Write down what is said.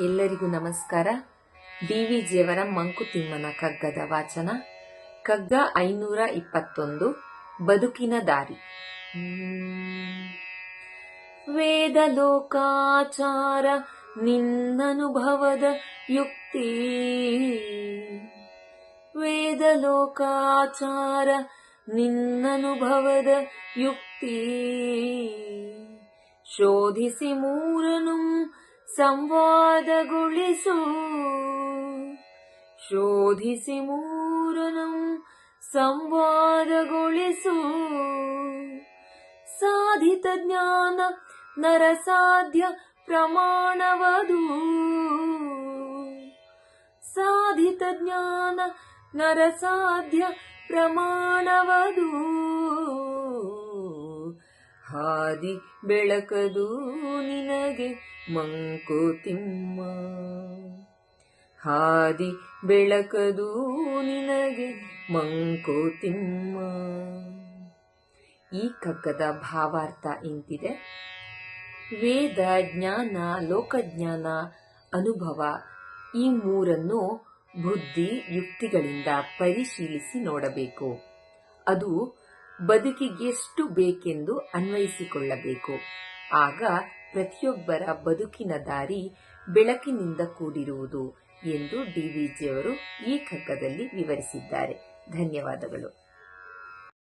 ಎಲ್ಲರಿಗೂ ನಮಸ್ಕಾರ. ಡಿವಿಜಿಯವರ ಮಂಕುತಿಮ್ಮನ ಕಗ್ಗದ ವಾಚನ. ಕಗ್ಗ ಐನೂರ ಇಪ್ಪತ್ತೊಂದು, ಬದುಕಿನ ದಾರಿ. ವೇದ ಲೋಕಾಚಾರ, ನಿನ್ನನುಭವದ ಯುಕ್ತಿ. ವೇದ ಲೋಕಾಚಾರ, ನಿನ್ನನುಭವದ ಯುಕ್ತಿ. ಶೋಧಿಸಿ ಮೂರನು ಸಂವಾದಗೊಳಿಸು. ಶೋಧಿಸಿ ಮೂರನು ಸಂವಾದಗೊಳಿಸು. ಸಾಧಿತ ಜ್ಞಾನ ನರಸಾಧ್ಯ ಪ್ರಮಾಣವದು. ಸಾಧಿತ ಜ್ಞಾನ ನರಸಾಧ್ಯ ಪ್ರಮಾಣವದು. ಹಾದಿ ಬೆಳಕದು ನಿನಗೆ ಮಂಕುತಿಮ್ಮ ಹಾದಿ ಬೆಳಕದು ನಿನಗೆ ಮಂಕುತಿಮ್ಮ ಈ ಕಗ್ಗದ ಭಾವಾರ್ಥ ಇಂತಿದೆ. ವೇದ ಜ್ಞಾನ ಲೋಕಜ್ಞಾನ ಅನುಭವ ಈ ಮೂರನ್ನು ಬುದ್ಧಿ ಯುಕ್ತಿಗಳಿಂದ ಪರಿಶೀಲಿಸಿ ನೋಡಬೇಕು. ಅದು ಬದುಕಿಗೆಷ್ಟು ಬೇಕೆಂದು ಅನ್ವಯಿಸಿಕೊಳ್ಳಬೇಕು. ಆಗ ಪ್ರತಿಯೊಬ್ಬರ ಬದುಕಿನ ದಾರಿ ಬೆಳಕಿನಿಂದ ಕೂಡಿರುವುದು ಎಂದು ಡಿವಿಜಿಯವರು ಈ ಕಗ್ಗದಲ್ಲಿ ವಿವರಿಸಿದ್ದಾರೆ. ಧನ್ಯವಾದಗಳು.